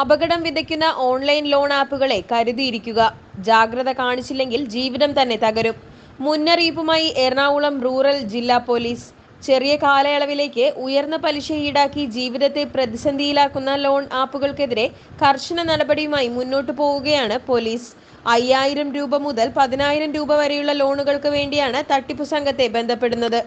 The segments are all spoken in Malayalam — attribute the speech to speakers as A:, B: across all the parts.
A: അപകടം വിതയ്ക്കുന്ന ഓൺലൈൻ ലോൺ ആപ്പുകളെ കരുതിയിരിക്കുക. ജാഗ്രത കാണിച്ചില്ലെങ്കിൽ ജീവിതം തന്നെ തകരും. മുന്നറിയിപ്പുമായി എറണാകുളം റൂറൽ ജില്ലാ പോലീസ്. ചെറിയ കാലയളവിലേക്ക് ഉയർന്ന പലിശ ഈടാക്കി ജീവിതത്തെ പ്രതിസന്ധിയിലാക്കുന്ന ലോൺ ആപ്പുകൾക്കെതിരെ കർശന നടപടിയുമായി മുന്നോട്ടു പോവുകയാണ് പോലീസ്. അയ്യായിരം രൂപ മുതൽ പതിനായിരം രൂപ വരെയുള്ള ലോണുകൾക്ക് വേണ്ടിയാണ് തട്ടിപ്പു സംഘത്തെ ബന്ധപ്പെടുന്നത്.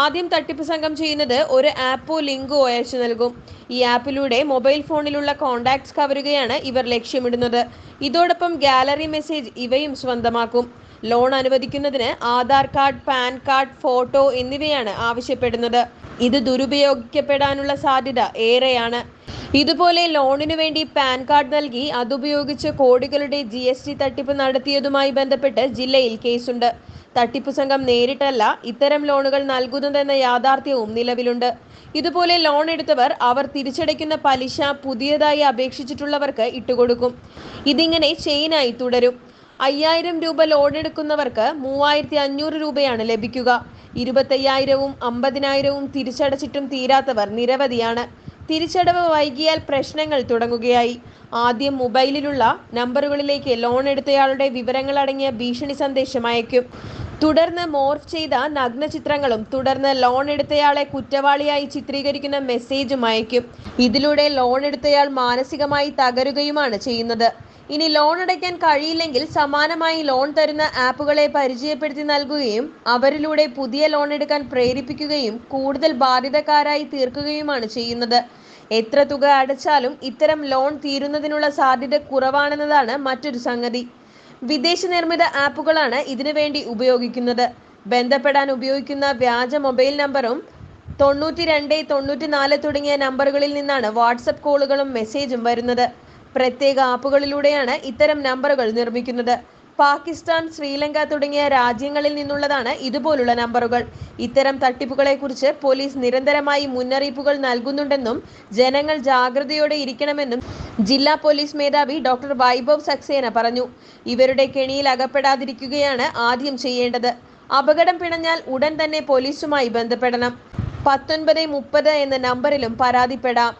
A: ആദ്യം തട്ടിപ്പ് സംഘം ചെയ്യുന്നത് ഒരു ആപ്പോ ലിങ്കോ അയച്ചു നൽകും. ഈ ആപ്പിലൂടെ മൊബൈൽ ഫോണിലുള്ള കോണ്ടാക്ട്സ് കവരുകയാണ് ഇവർ ലക്ഷ്യമിടുന്നത്. ഇതോടൊപ്പം ഗാലറി മെസ്സേജ് ഇവയും സ്വന്തമാക്കും. ലോൺ അനുവദിക്കുന്നതിന് Aadhaar card PAN card photo എന്നിവയാണ് ആവശ്യപ്പെടുന്നത്. ഇത് ദുരുപയോഗിക്കപ്പെടാനുള്ള സാധ്യത ഏറെയാണ്. ഇതുപോലെ ലോണിനു വേണ്ടി പാൻ കാർഡ് നൽകി അതുപയോഗിച്ച് കോടികളുടെ ജി എസ് ടി തട്ടിപ്പ് നടത്തിയതുമായി ബന്ധപ്പെട്ട് ജില്ലയിൽ കേസുണ്ട്. തട്ടിപ്പ് സംഘം നേരിട്ടല്ല ഇത്തരം ലോണുകൾ നൽകുന്നതെന്ന യാഥാർത്ഥ്യവും നിലവിലുണ്ട്. ഇതുപോലെ ലോൺ എടുത്തവർ അവർ തിരിച്ചടയ്ക്കുന്ന പലിശ പുതിയതായി അപേക്ഷിച്ചിട്ടുള്ളവർക്ക് ഇട്ടുകൊടുക്കും. ഇതിങ്ങനെ ചെയിനായി തുടരും. അയ്യായിരം രൂപ ലോൺ എടുക്കുന്നവർക്ക് മൂവായിരത്തി അഞ്ഞൂറ് രൂപയാണ് ലഭിക്കുക. ഇരുപത്തയ്യായിരവും അമ്പതിനായിരവും തിരിച്ചടച്ചിട്ടും തീരാത്തവർ നിരവധിയാണ്. തിരിച്ചടവ് വൈകിയാൽ പ്രശ്നങ്ങൾ തുടങ്ങുകയായി. ആദ്യം മൊബൈലിലുള്ള നമ്പറുകളിലേക്ക് ലോൺ എടുത്തയാളുടെ വിവരങ്ങൾ അടങ്ങിയ ഭീഷണി സന്ദേശം അയക്കും. തുടർന്ന് മോർഫ് ചെയ്ത നഗ്നചിത്രങ്ങളും തുടർന്ന് ലോൺ എടുത്തയാളെ കുറ്റവാളിയായി ചിത്രീകരിക്കുന്ന മെസ്സേജും അയക്കും. ഇതിലൂടെ ലോൺ എടുത്തയാൾ മാനസികമായി തകരുകയുമാണ് ചെയ്യുന്നത്. ഇനി ലോൺ അടയ്ക്കാൻ കഴിയില്ലെങ്കിൽ സമാനമായി ലോൺ തരുന്ന ആപ്പുകളെ പരിചയപ്പെടുത്തി നൽകുകയും അവരിലൂടെ പുതിയ ലോൺ എടുക്കാൻ പ്രേരിപ്പിക്കുകയും കൂടുതൽ ബാധ്യതക്കാരായി തീർക്കുകയുമാണ് ചെയ്യുന്നത്. എത്ര തുക അടച്ചാലും ഇത്തരം ലോൺ തീരുന്നതിനുള്ള സാധ്യത കുറവാണെന്നതാണ് മറ്റൊരു സംഗതി. വിദേശ നിർമ്മിത ആപ്പുകളാണ് ഇതിനു വേണ്ടി ഉപയോഗിക്കുന്നത്. ബന്ധപ്പെടാൻ ഉപയോഗിക്കുന്ന വ്യാജ മൊബൈൽ നമ്പറും തൊണ്ണൂറ്റി രണ്ട് തൊണ്ണൂറ്റി നാല് തുടങ്ങിയ നമ്പറുകളിൽ നിന്നാണ് വാട്സപ്പ് കോളുകളും മെസ്സേജും വരുന്നത്. പ്രത്യേക ആപ്പുകളിലൂടെയാണ് ഇത്തരം നമ്പറുകൾ നിർമ്മിക്കുന്നത്. പാകിസ്ഥാൻ ശ്രീലങ്ക തുടങ്ങിയ രാജ്യങ്ങളിൽ നിന്നുള്ളതാണ് ഇതുപോലുള്ള നമ്പറുകൾ. ഇത്തരം തട്ടിപ്പുകളെക്കുറിച്ച് പോലീസ് നിരന്തരമായി മുന്നറിയിപ്പുകൾ നൽകുന്നുണ്ടെന്നും ജനങ്ങൾ ജാഗ്രതയോടെ ഇരിക്കണമെന്നും ജില്ലാ പോലീസ് മേധാവി ഡോക്ടർ വൈഭവ് സക്സേന പറഞ്ഞു. ഇവരുടെ കെണിയിൽ അകപ്പെടാതിരിക്കുകയാണ് ആദ്യം ചെയ്യേണ്ടത്. അപകടം പിണഞ്ഞാൽ ഉടൻ തന്നെ പോലീസുമായി ബന്ധപ്പെടണം. പത്തൊൻപത് മുപ്പത് എന്ന നമ്പറിലും പരാതിപ്പെടാം.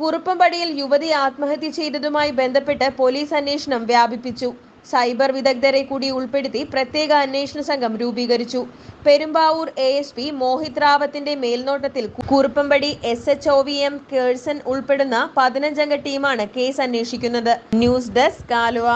A: കുറുപ്പമ്പടിയിൽ യുവതി ആത്മഹത്യ ചെയ്തതുമായി ബന്ധപ്പെട്ട് പോലീസ് അന്വേഷണം വ്യാപിപ്പിച്ചു. സൈബർ വിദഗ്ധരെ കൂടി ഉൾപ്പെടുത്തി പ്രത്യേക അന്വേഷണ സംഘം രൂപീകരിച്ചു. Perumbavoor A S P Mohit റാവത്തിന്റെ മേൽനോട്ടത്തിൽ Kuruppampady S H O V M Kerson ഉൾപ്പെടുന്ന പതിനഞ്ചംഗ ടീമാണ് കേസ് അന്വേഷിക്കുന്നത്. News desk Aluva.